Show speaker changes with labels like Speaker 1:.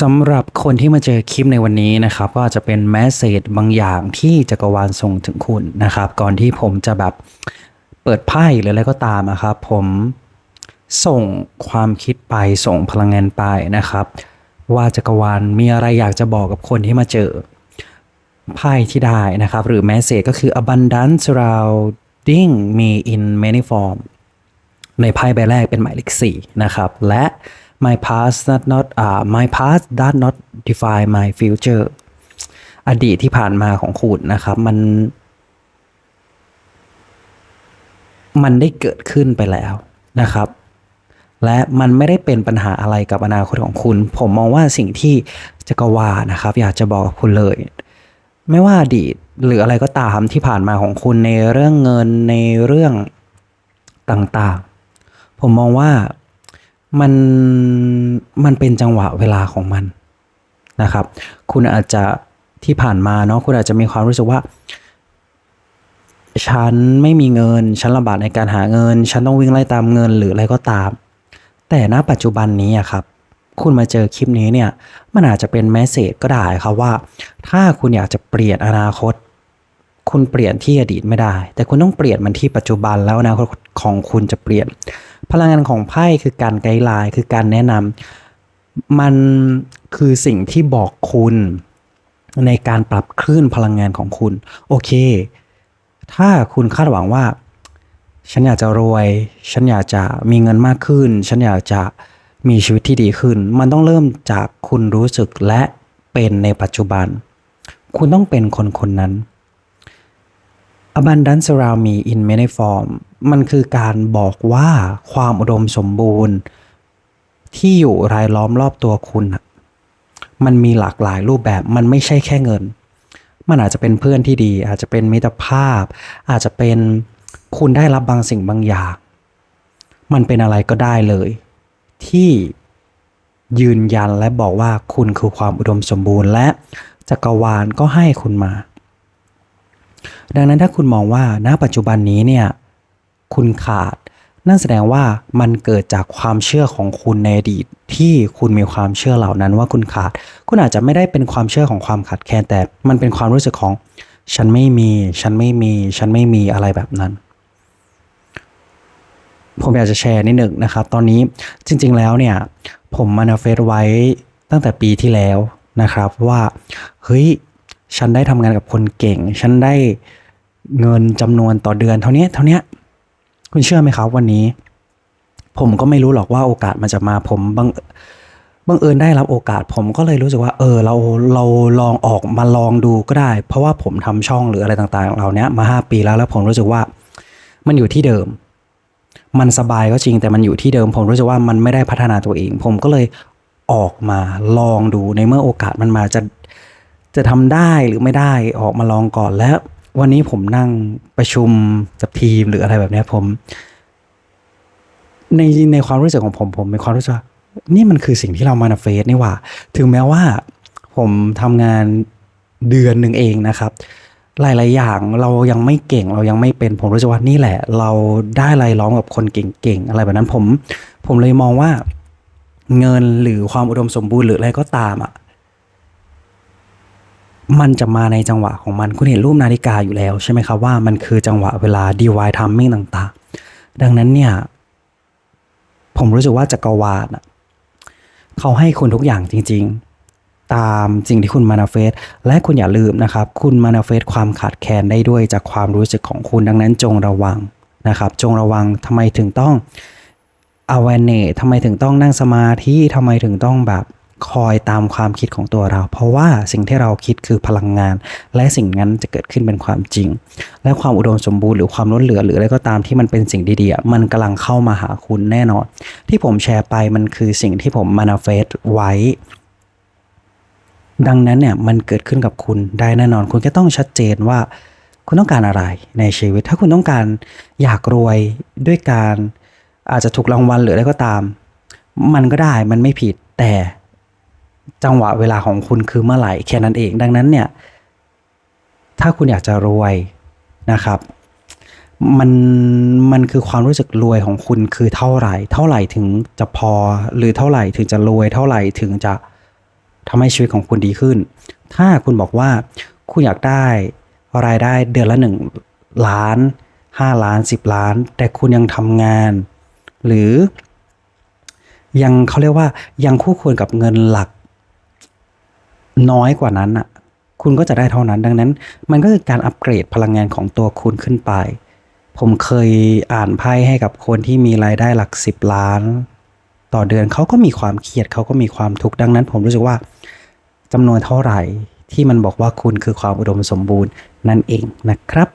Speaker 1: สำหรับคนที่มาเจอคลิปในวันนี้นะครับ ก็อาจจะเป็นแมสเซจบางอย่างที่จักรวาลส่งถึงคุณนะครับ ก่อนที่ผมจะแบบเปิดไพ่หรืออะไรก็ตามนะครับ ผมส่งความคิดไปส่งพลังงานไปนะครับ ว่าจักรวาลมีอะไรอยากจะบอกกับคนที่มาเจอไพ่ที่ได้นะครับ หรือแมสเซจก็คือ abundance surrounding me in many form ในไพ่ใบแรกเป็นหมายเลขสี่นะครับและ my past does not อ่า my past does not define my future อดีตที่ผ่านมาของคุณนะครับ มัน มันได้เกิดขึ้นไปแล้วนะครับ และมันไม่ได้เป็นปัญหาอะไรกับอนาคตของคุณ ผมมองว่าสิ่งที่จักรวานะครับ อยากจะบอกกับคุณเลย ไม่ว่าอดีตหรืออะไรก็ตามที่ผ่านมาของคุณในเรื่องเงินในเรื่องต่างๆ ผมมองว่า มันมันเป็นจังหวะเวลาของมันนะครับ คุณอาจจะที่ผ่านมาเนาะคุณอาจจะมีความรู้สึกว่า ฉันไม่มีเงิน ฉันลำบากในการหาเงิน ฉันต้องวิ่งไล่ตามเงินหรืออะไรก็ตาม แต่ณปัจจุบันนี้อะครับ คุณมาเจอคลิปนี้เนี่ย มันอาจจะเป็นแมสเซจก็ได้ครับว่า ถ้าคุณอยากจะเปลี่ยนอนาคต คุณเปลี่ยนที่อดีตไม่ได้ แต่คุณต้องเปลี่ยนมันที่ปัจจุบันแล้วอนาคตของคุณจะเปลี่ยน พลังงานของไพ่คือการไกด์ไลน์คือการแนะนำมันคือสิ่งที่บอกคุณในการปรับคลื่นพลังงานของคุณ โอเค ถ้าคุณคาดหวังว่า ฉันอยากจะรวย ฉันอยากจะมีเงินมากขึ้น ฉันอยากจะมีชีวิตที่ดีขึ้น มันต้องเริ่มจากคุณรู้สึกและเป็นในปัจจุบัน คุณต้องเป็นคนคนนั้น abundance around me in many form มันคือการบอกว่าความอุดมสมบูรณ์ ที่อยู่รายล้อมรอบตัวคุณ มันมีหลากหลายรูปแบบ มันไม่ใช่แค่เงิน มันอาจจะเป็นเพื่อนที่ดี อาจจะเป็นมิตรภาพ อาจจะเป็นคุณได้รับบางสิ่งบางอย่าง มันเป็นอะไรก็ได้เลย ที่ยืนยันและบอกว่าคุณคือความอุดมสมบูรณ์และจักรวาลก็ให้คุณมา ดังนั้นถ้าคุณมองว่าณปัจจุบันนี้เนี่ยคุณขาด นั่นแสดงว่ามันเกิดจากความเชื่อของคุณในอดีต ที่คุณมีความเชื่อเหล่านั้นว่าคุณขาด คุณอาจจะไม่ได้เป็นความเชื่อของความขาดแคลนแต่มันเป็นความรู้สึกของฉันไม่มี ฉันไม่มี ฉันไม่มีอะไรแบบนั้น ผมอยากจะแชร์นิดหนึ่งนะครับ ตอนนี้จริง ๆ แล้วเนี่ย ผมมานาเฟสไว้ตั้งแต่ปีที่แล้วนะครับว่า เฮ้ย ฉันได้ทำงานกับคนเก่ง ฉันได้เงินจำนวนต่อเดือนเท่านี้เท่านี้คุณเชื่อไหมครับวันนี้ ผมก็ไม่รู้หรอกว่าโอกาสมันจะมาผมบังบังเอิญได้รับโอกาส ผมก็เลยรู้สึกว่า เออเราเราลองออกมาลองดูก็ได้ เพราะว่าผมทำช่องหรืออะไรต่างๆเหล่านี้มาห้าปีแล้วแล้วผมรู้สึกว่า มันอยู่ที่เดิม มันสบายก็จริงแต่มันอยู่ที่เดิม ผมรู้สึกว่ามันไม่ได้พัฒนาตัวเอง ผมก็เลยออกมาลองดูในเมื่อโอกาสมันมาจะ จะทำได้หรือไม่ได้ออกมาลองก่อนแล้ว วันนี้ผมนั่งประชุมกับทีมหรืออะไรแบบนี้ผม ในในความรู้สึกของผมผมมีความรู้สึกว่านี่มันคือสิ่งที่เรามานาเฟสนี่หว่า ถึงแม้ว่าผมทำงานเดือนหนึ่งเองนะครับ หลาย ๆ อย่างเรายังไม่เก่งเรายังไม่เป็นผมรู้สึกว่านี่แหละ เราได้รายล้อมกับคนเก่ง ๆ อะไรแบบนั้นผม ผมเลยมองว่า เงินหรือความอุดมสมบูรณ์หรืออะไรก็ตามอะ มันจะมาในจังหวะของมันคุณเห็นรูปนาฬิกาอยู่แล้วใช่ไหมครับว่ามันคือจังหวะเวลา divine timing ต่างๆ ดังนั้นเนี่ย ผมรู้สึกว่าจักรวาลเขาให้คุณทุกอย่างจริง ๆ ตามสิ่งที่คุณมานาเฟสและคุณอย่าลืมนะครับ คุณมานาเฟสความขาดแคลนได้ด้วยจากความรู้สึกของคุณดังนั้นจงระวังนะครับ จงระวังทำไมถึงต้อง awareness ทำไมถึงต้องนั่งสมาธิทำไมถึงต้องแบบ คอยตามความคิดของตัวเรา เพราะว่าสิ่งที่เราคิดคือพลังงาน และสิ่งนั้นจะเกิดขึ้นเป็นความจริง และความอุดมสมบูรณ์หรือความล้นเหลือหรืออะไรก็ตามที่มันเป็นสิ่งดีๆ มันกำลังเข้ามาหาคุณแน่นอน ที่ผมแชร์ไปมันคือสิ่งที่ผมมานาเฟสไว้ ดังนั้นเนี่ยมันเกิดขึ้นกับคุณได้แน่นอน คุณก็ต้องชัดเจนว่า คุณต้องการอะไรในชีวิต ถ้าคุณต้องการอยากรวยด้วยการอาจจะถูกรางวัลหรืออะไรก็ตาม มันก็ได้มันไม่ผิดแต่ จังหวะเวลาของคุณคือเมื่อไหร่แค่นั้นเอง ดังนั้นเนี่ย ถ้าคุณอยากจะรวยนะครับ มันมันคือความรู้สึกรวยของคุณคือเท่าไหร่ เท่าไหร่ถึงจะพอหรือเท่าไหร่ถึงจะรวยเท่าไหร่ถึงจะทำให้ชีวิตของคุณดีขึ้น ถ้าคุณบอกว่าคุณอยากได้รายได้เดือนละหนึ่งล้านห้าล้านสิบล้าน แต่คุณยังทำงาน หรือยังเขาเรียกว่ายังคู่ควรกับเงินหลัก น้อยกว่านั้นอะ คุณก็จะได้เท่านั้น ดังนั้น มันก็คือการอัปเกรดพลังงานของตัวคุณขึ้นไป ผมเคยอ่านไพ่ให้กับคนที่มีรายได้หลักสิบล้าน ต่อเดือนเขาก็มีความเครียดเขาก็มีความทุกข์ดังนั้น ผมรู้สึกว่าจำนวนเท่าไหร่ที่มันบอกว่าคุณคือความอุดมสมบูรณ์นั่นเองนะครับ